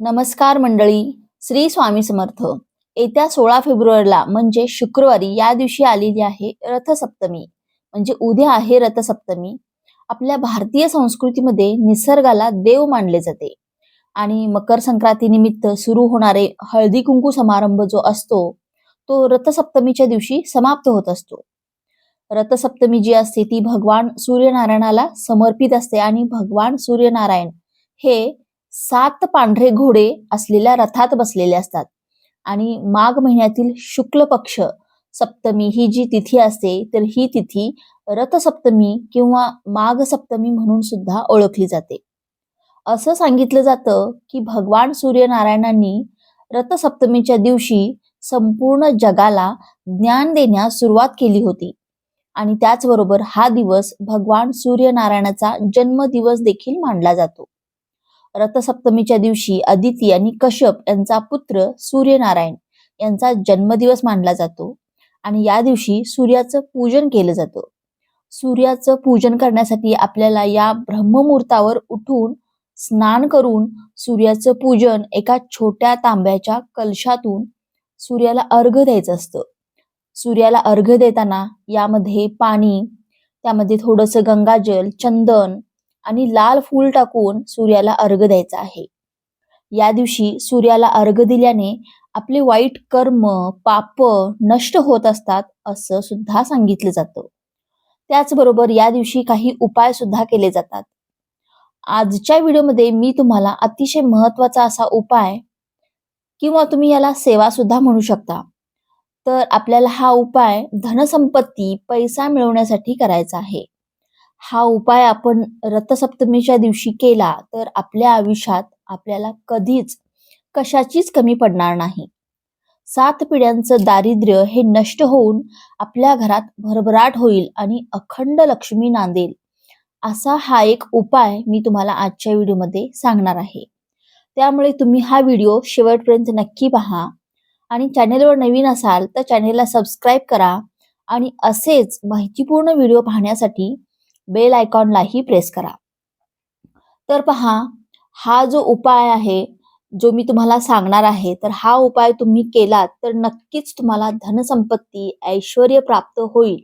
नमस्कार मंडळी श्री स्वामी समर्थ. येत्या सोळा फेब्रुवारीला म्हणजे शुक्रवारी या दिवशी आलेली आहे रथसप्तमी. म्हणजे उद्या आहे रथसप्तमी. आपल्या भारतीय संस्कृतीमध्ये निसर्गाला देव मानले जाते. आणि मकर संक्रांती निमित्त सुरू होणारे हळदी कुंकू समारंभ जो असतो तो रथसप्तमीच्या दिवशी समाप्त होत असतो. रथसप्तमी जी असते ती भगवान सूर्यनारायणाला समर्पित असते आणि भगवान सूर्यनारायण हे सात पांढरे घोडे असलेल्या रथात बसलेले असतात. आणि माघ महिन्यातील शुक्ल पक्ष सप्तमी ही जी तिथी असते तर ही तिथी रथसप्तमी किंवा माघ सप्तमी म्हणून सुद्धा ओळखली जाते. असं सांगितलं जातं की भगवान सूर्यनारायणांनी रथसप्तमीच्या दिवशी संपूर्ण जगाला ज्ञान देण्यास सुरुवात केली होती. आणि त्याचबरोबर हा दिवस भगवान सूर्यनारायणाचा जन्मदिवस देखील मानला जातो. रथसप्तमीच्या दिवशी अदिती आणि कश्यप यांचा पुत्र सूर्यनारायण यांचा जन्मदिवस मानला जातो आणि या दिवशी सूर्याचं पूजन केलं जातं. सूर्याचं पूजन करण्यासाठी आपल्याला या ब्रह्ममुहूर्तावर उठून स्नान करून सूर्याचं पूजन एका छोट्या तांब्याच्या कलशातून सूर्याला अर्घ द्यायचं असतं. सूर्याला अर्घ देताना यामध्ये पाणी त्यामध्ये थोडंसं गंगाजल चंदन आणि लाल फूल टाकून सूर्याला अर्घ द्यायचा आहे. या दिवशी सूर्याला अर्घ दिल्याने आपले वाईट कर्म पाप नष्ट होत असतात असं सुद्धा सांगितलं जातं. त्याचबरोबर या दिवशी काही उपाय सुद्धा केले जातात. आजच्या व्हिडिओमध्ये मी तुम्हाला अतिशय महत्त्वाचा असा उपाय किंवा तुम्ही याला सेवा सुद्धा म्हणू शकता. तर आपल्याला हा उपाय धनसंपत्ती पैसा मिळवण्यासाठी करायचा आहे. हा उपाय आपण रथसप्तमीच्या दिवशी केला तर आपल्या आयुष्यात आपल्याला कधीच कशाचीच कमी पडणार नाही. सात पिढ्यांचं दारिद्र्य हे नष्ट होऊन आपल्या घरात भरभराट होईल आणि अखंड लक्ष्मी नांदेल. असा हा एक उपाय मी तुम्हाला आजच्या व्हिडिओमध्ये सांगणार आहे. त्यामुळे तुम्ही हा व्हिडिओ शेवटपर्यंत नक्की पहा आणि चॅनेलवर नवीन असाल तर चॅनेलला सबस्क्राईब करा आणि असेच माहितीपूर्ण व्हिडिओ पाहण्यासाठी बेल आयकॉनलाही प्रेस करा. तर पहा हा जो उपाय आहे जो मी तुम्हाला सांगणार आहे तर हा उपाय तुम्ही केलात तर नक्कीच तुम्हाला धनसंपत्ती ऐश्वर प्राप्त होईल.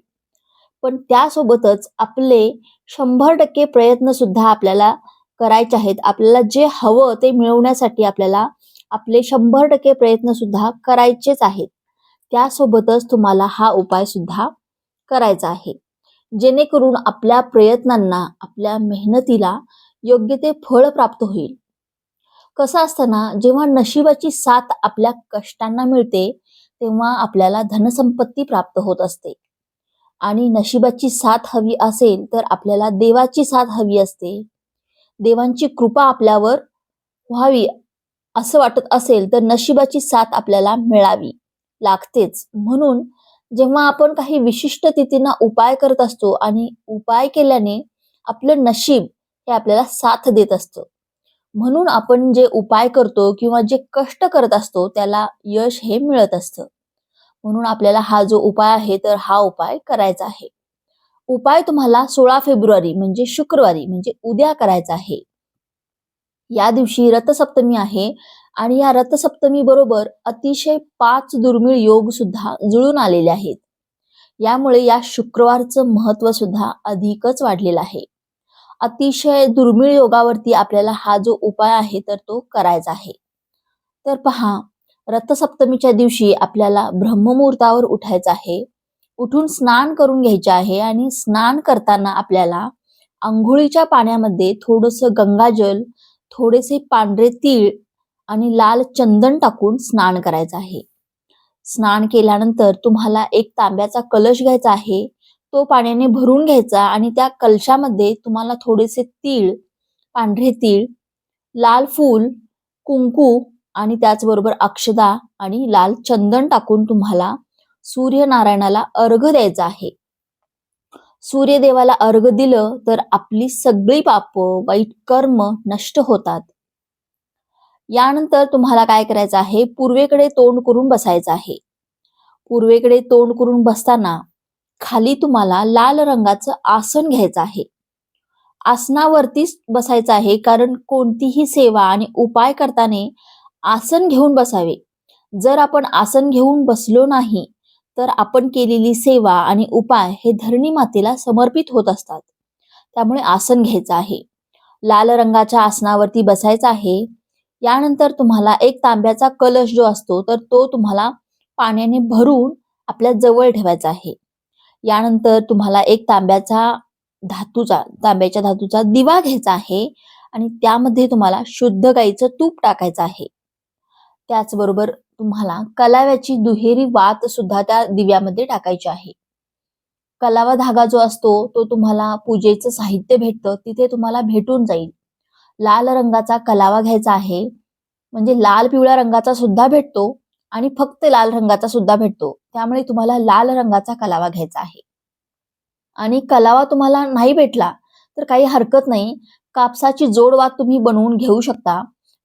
पण त्यासोबतच आपले शंभर टक्के प्रयत्न सुद्धा आपल्याला करायचे आहेत. आपल्याला जे हवं ते मिळवण्यासाठी आपल्याला आपले शंभर टक्के प्रयत्न सुद्धा करायचेच आहेत. त्यासोबतच तुम्हाला हा उपाय सुद्धा करायचा आहे. जेणेकरून आपल्या प्रयत्नांना आपल्या मेहनतीला योग्य ते फळ प्राप्त होईल. कसं असताना जेव्हा नशिबाची साथ आपल्या कष्टांना मिळते तेव्हा आपल्याला धनसंपत्ती प्राप्त होत असते. आणि नशिबाची साथ हवी असेल तर आपल्याला देवाची साथ हवी असते. देवांची कृपा आपल्यावर व्हावी असं वाटत असेल तर नशिबाची साथ आपल्याला मिळावी लागतेच. म्हणून जेव्हा आपण काही विशिष्ट तिथींना उपाय करत असतो आणि उपाय केल्याने आपलं नशीब हे आपल्याला साथ देत असतं. म्हणून आपण जे उपाय करतो किंवा जे कष्ट करत असतो त्याला यश हे मिळत असतं. म्हणून आपल्याला हा जो उपाय आहे तर हा उपाय करायचा आहे. उपाय तुम्हाला सोळा फेब्रुवारी म्हणजे शुक्रवारी म्हणजे उद्या करायचा आहे. या दिवशी रथसप्तमी आहे. आणि या रथसप्तमी बरोबर अतिशय पाच दुर्मिळ योग सुद्धा जुळून आलेले आहेत. यामुळे या शुक्रवारचं महत्त्व सुद्धा अधिकच वाढलेलं आहे. अतिशय दुर्मिळ योगावरती आपल्याला हा जो उपाय आहे तर तो करायचा आहे. तर पहा रथसप्तमीच्या दिवशी आपल्याला ब्रह्ममुहूर्तावर उठायचं आहे. उठून स्नान करून घ्यायचे आहे आणि स्नान करताना आपल्याला आंघोळीच्या पाण्यामध्ये थोडस गंगाजल थोडेसे पांढरे तीळ आणि लाल चंदन टाकून स्नान करायचं आहे. स्नान केल्यानंतर तुम्हाला एक तांब्याचा कलश घ्यायचा आहे. तो पाण्याने भरून घ्यायचा आणि त्या कलशामध्ये तुम्हाला थोडेसे तीळ पांढरे तीळ लाल फूल कुंकू आणि त्याचबरोबर अक्षदा आणि लाल चंदन टाकून तुम्हाला सूर्यनारायणाला अर्घ द्यायचा आहे. सूर्यदेवाला अर्घ दिलं तर आपली सगळी पाप वाईट कर्म नष्ट होतात. यानंतर तुम्हाला काय करायचं आहे? पूर्वेकडे तोंड करून बसायचं आहे. पूर्वेकडे तोंड करून बसताना खाली तुम्हाला लाल रंगाचं आसन घ्यायचं आहे. आसनावरतीच बसायचं आहे कारण कोणतीही सेवा आणि उपाय करताना आसन घेऊन बसावे. जर आपण आसन घेऊन बसलो नाही तर आपण केलेली सेवा आणि उपाय हे धरणी मातेला समर्पित होत असतात. त्यामुळे आसन घ्यायचं आहे. लाल रंगाच्या आसनावरती बसायचं आहे. यानंतर तुम्हाला एक तांब्याचा कलश जो असतो तर तो तुम्हाला पाण्याने भरून आपल्या जवळ ठेवायचा आहे. यानंतर तुम्हाला एक तांब्याचा धातूचा तांब्याच्या धातूचा दिवा घ्यायचा आहे आणि त्यामध्ये तुम्हाला शुद्ध गाईचं तूप टाकायचं आहे. त्याचबरोबर तुम्हाला कलाव्याची दुहेरी वात सुद्धा त्या दिव्यामध्ये टाकायची आहे. कलावा धागा जो असतो तो तुम्हाला पूजेचं साहित्य भेटतं तिथे तुम्हाला भेटून जाईल. लाल रंगाचा कलावा घ्यायचा आहे. म्हणजे लाल पिवळ्या रंगाचा सुद्धा भेटतो आणि फक्त लाल रंगाचा सुद्धा भेटतो. त्यामुळे तुम्हाला लाल रंगाचा कलावा घ्यायचा आहे. आणि कलावा तुम्हाला नाही भेटला तर काही हरकत नाही. कापसाची जोड वात तुम्ही बनवून घेऊ शकता.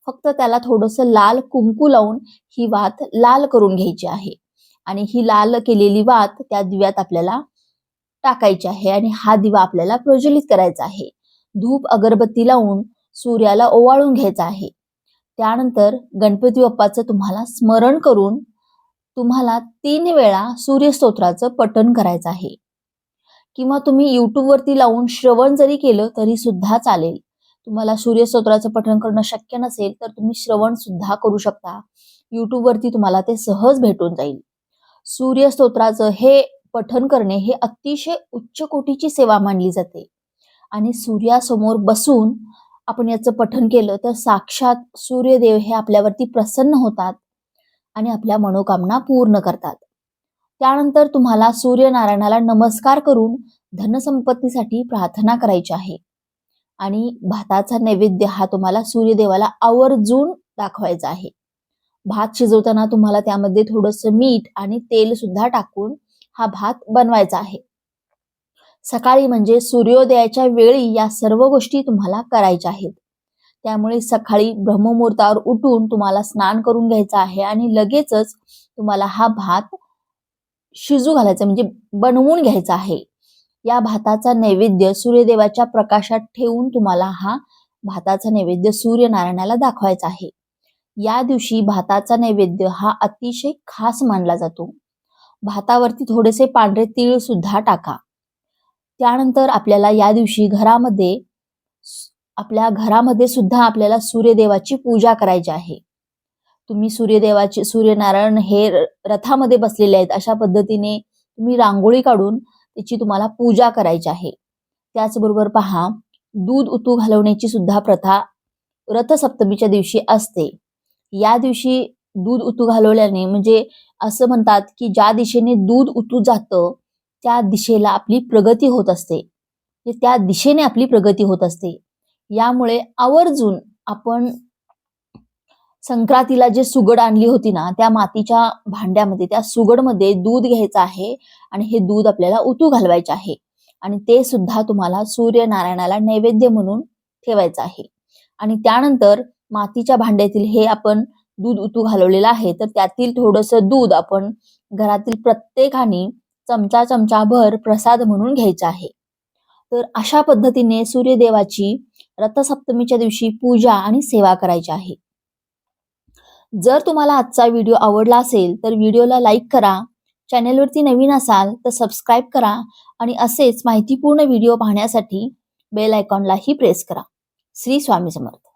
फक्त त्याला थोडस लाल कुंकू लावून ही वात लाल करून घ्यायची आहे. आणि ही लाल केलेली वात त्या दिव्यात आपल्याला टाकायची आहे आणि हा दिवा आपल्याला प्रज्वलित करायचा आहे. धूप अगरबत्ती लावून सूर्याला ओवाळून घ्यायचा आहे. त्यानंतर गणपती बाप्पाचं तुम्हाला स्मरण करून तुम्हाला तीन वेळा सूर्यस्तोत्राचं पठण करायचं आहे. किंवा तुम्ही युट्यूब वरती लावून श्रवण जरी केलं तरी सुद्धा चालेल. तुम्हाला सूर्यस्तोत्राचं पठण करणं शक्य नसेल तर तुम्ही श्रवण सुद्धा करू शकता. युट्यूब वरती तुम्हाला ते सहज भेटून जाईल. सूर्यस्तोत्राचं हे पठण करणे हे अतिशय उच्च कोटीची सेवा मानली जाते. आणि सूर्यासमोर बसून आपण याचं पठन केलं तर साक्षात सूर्यदेव हे आपल्यावरती प्रसन्न होतात आणि आपल्या मनोकामना पूर्ण करतात. त्यानंतर तुम्हाला सूर्यनारायणाला नमस्कार करून धनसंपत्तीसाठी प्रार्थना करायची आहे. आणि भाताचा नैवेद्य हा तुम्हाला सूर्यदेवाला आवर्जून दाखवायचा आहे. भात शिजवताना तुम्हाला त्यामध्ये थोडस मीठ आणि तेल सुद्धा टाकून हा भात बनवायचा आहे. सकाळी म्हणजे सूर्योदयाच्या वेळी या सर्व गोष्टी तुम्हाला करायच्या आहेत. त्यामुळे सकाळी ब्रह्ममुहूर्तावर उठून तुम्हाला स्नान करून घ्यायचं आहे आणि लगेचच तुम्हाला हा भात शिजू घालायचा म्हणजे बनवून घ्यायचा आहे. या भाताचा नैवेद्य सूर्यदेवाच्या प्रकाशात ठेवून तुम्हाला हा भाताचा नैवेद्य सूर्यनारायणाला दाखवायचा आहे. या दिवशी भाताचा नैवेद्य हा अतिशय खास मानला जातो. भातावरती थोडेसे पांढरे तीळ सुद्धा टाका. त्यानंतर आपल्याला या दिवशी घरामध्ये आपल्या घरामध्ये सुद्धा आपल्याला सूर्यदेवाची पूजा करायची आहे. तुम्ही सूर्यदेवाचे सूर्यनारायण हे रथामध्ये बसलेले आहेत. अशा पद्धतीने तुम्ही रांगोळी काढून त्याची तुम्हाला पूजा करायची आहे. त्याचबरोबर पहा दूध उतू घालवण्याची सुद्धा प्रथा रथसप्तमीच्या दिवशी असते. या दिवशी दूध उतू घालवल्याने म्हणजे असं म्हणतात की ज्या दिशेने दूध उतू जातं त्या दिशेला आपली प्रगती होत असते. म्हणजे त्या दिशेने आपली प्रगती होत असते. यामुळे आवर्जून आपण संक्रांतीला जे सुगड आणली होती ना त्या मातीच्या भांड्यामध्ये त्या सुगडमध्ये दूध घ्यायचं आहे आणि हे दूध आपल्याला उतू घालवायचे आहे. आणि ते सुद्धा तुम्हाला सूर्यनारायणाला नैवेद्य म्हणून ठेवायचं आहे. आणि त्यानंतर मातीच्या भांड्यातील हे आपण दूध उतू घालवलेलं आहे. तर त्यातील थोडस दूध आपण घरातील प्रत्येकाने चमचा चमचा भर प्रसाद म्हणून घ्यायचा आहे. तर अशा पद्धतीने सूर्यदेवाची रथसप्तमीच्या दिवशी पूजा आणि सेवा करायची आहे. जर तुम्हाला आजचा व्हिडिओ आवडला असेल तर व्हिडिओला लाईक करा चॅनेलवरती नवीन असाल तर सबस्क्राईब करा आणि असेच माहितीपूर्ण व्हिडिओ पाहण्यासाठी बेल आयकॉनलाही प्रेस करा. श्री स्वामी समर्थ.